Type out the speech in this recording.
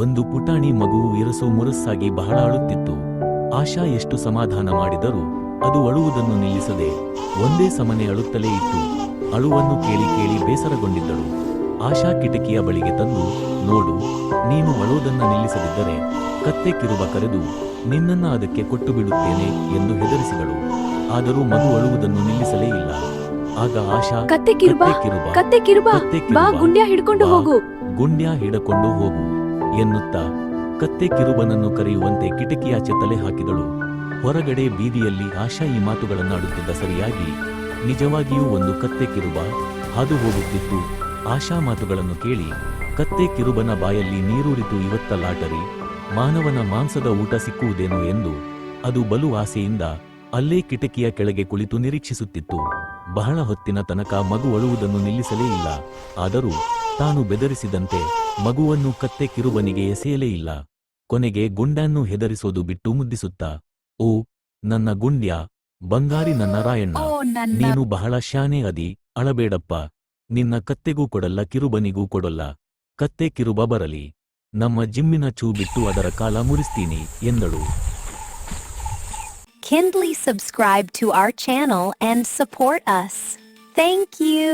ಒಂದು ಪುಟಾಣಿ ಮಗುವು ಇರಸು ಮುರಸ್ಸಾಗಿ ಬಹಳ ಅಳುತ್ತಿತ್ತು ಆಶಾ ಎಷ್ಟು ಸಮಾಧಾನ ಮಾಡಿದರೂ ಅದು ಅಳುವುದನ್ನು ನಿಲ್ಲಿಸದೆ ಒಂದೇ ಸಮನೆ ಅಳುತ್ತಲೇ ಇತ್ತು. ಅಳುವನ್ನು ಕೇಳಿ ಕೇಳಿ ಬೇಸರಗೊಂಡಿದ್ದಳು. ಆಶಾ ಕಿಟಕಿಯ ಬಳಿಗೆ ತಂದು ನೋಡು ನೀನು ಅಳುವುದನ್ನು ನಿಲ್ಲಿಸದಿದ್ದರೆ ಕತ್ತೆ ಕಿರುವ ಕರೆದು ನಿನ್ನನ್ನ ಅದಕ್ಕೆ ಕೊಟ್ಟು ಬಿಡುತ್ತೇನೆ ಎಂದು ಹೆದರಿಸಿದಳು. ಆದರೂ ಮಗು ಅಳುವುದನ್ನು ನಿಲ್ಲಿಸಲೇ ಇಲ್ಲ. ಆಗ ಆಶಾ ಕತ್ತೆ ಕಿರುಬ ಕತ್ತೆ ಕಿರುಬ ಬಾ ಕಿರುಬ, ಗುಂಡ್ಯ ಹಿಡ್ಕೊಂಡು ಹೋಗು. ಗುಂಡ್ಯ ಹಿಡಕೊಂಡು ಹೋಗು. ಎನ್ನುತ್ತಾ ಕತ್ತೆ ಕಿರುಬನನ್ನು ಕರೆಯುವಂತೆ ಕಿಟಕಿಯಾಚೆ ತಲೆ ಹಾಕಿದಳು. ಹೊರಗಡೆ ಬೀದಿಯಲ್ಲಿ ಆಶಾ ಈ ಮಾತುಗಳನ್ನಾಡುತ್ತಿದ್ದ ಸರಿಯಾಗಿ ನಿಜವಾಗಿಯೂ ಒಂದು ಕತ್ತೆ ಕಿರುಬ ಹಾದು ಹೋಗುತ್ತಿತ್ತು. ಆಶಾ ಮಾತುಗಳನ್ನು ಕೇಳಿ ಕತ್ತೆ ಕಿರುಬನ ಬಾಯಲ್ಲಿ ನೀರೂರಿತು ಇವತ್ತ ಲಾಟರಿ, ಮಾನವನ ಮಾಂಸದ ಊಟ ಸಿಕ್ಕುವುದೇನು ಎಂದು ಅದು ಬಲು ಆಸೆಯಿಂದ ಅಲ್ಲೇ ಕಿಟಕಿಯ ಕೆಳಗೆ ಕುಳಿತು ನಿರೀಕ್ಷಿಸುತ್ತಿತ್ತು. ಬಹಳ ಹೊತ್ತಿನ ತನಕ ಮಗು ಅಳುವುದನ್ನು ನಿಲ್ಲಿಸಲೇ ಇಲ್ಲ. ಆದರೂ ತಾನು ಬೆದರಿಸಿದಂತೆ ಮಗುವನ್ನು ಕತ್ತೆ ಕಿರುಬನಿಗೆ ಎಸೆಯಲೇ ಇಲ್ಲ ಕೊನೆಗೆ ಗುಂಡನ್ನು ಹೆದರಿಸೋದು ಬಿಟ್ಟು ಮುದ್ದಿಸುತ್ತಾ ಓ ನನ್ನ ಗುಂಡ್ಯ ಬಂಗಾರಿ ನನ್ನ ರಾಯಣ್ಣ ನೀನು ಬಹಳ ಶಾನೆ ಅದಿ ಅಳಬೇಡಪ್ಪ ನಿನ್ನ ಕತ್ತೆಗೂ ಕೊಡಲ್ಲ ಕಿರುಬನಿಗೂ ಕೊಡಲ್ಲ ಕತ್ತೆ ಕಿರುಬ ಬರಲಿ ನಮ್ಮ ಜಿಮ್ಮಿನ ಚೂ ಬಿಟ್ಟು ಅದರ ಕಾಲ ಮುರಿಸ್ತೀನಿ ಎಂದಳು Kindly subscribe to our channel and support us. Thank you.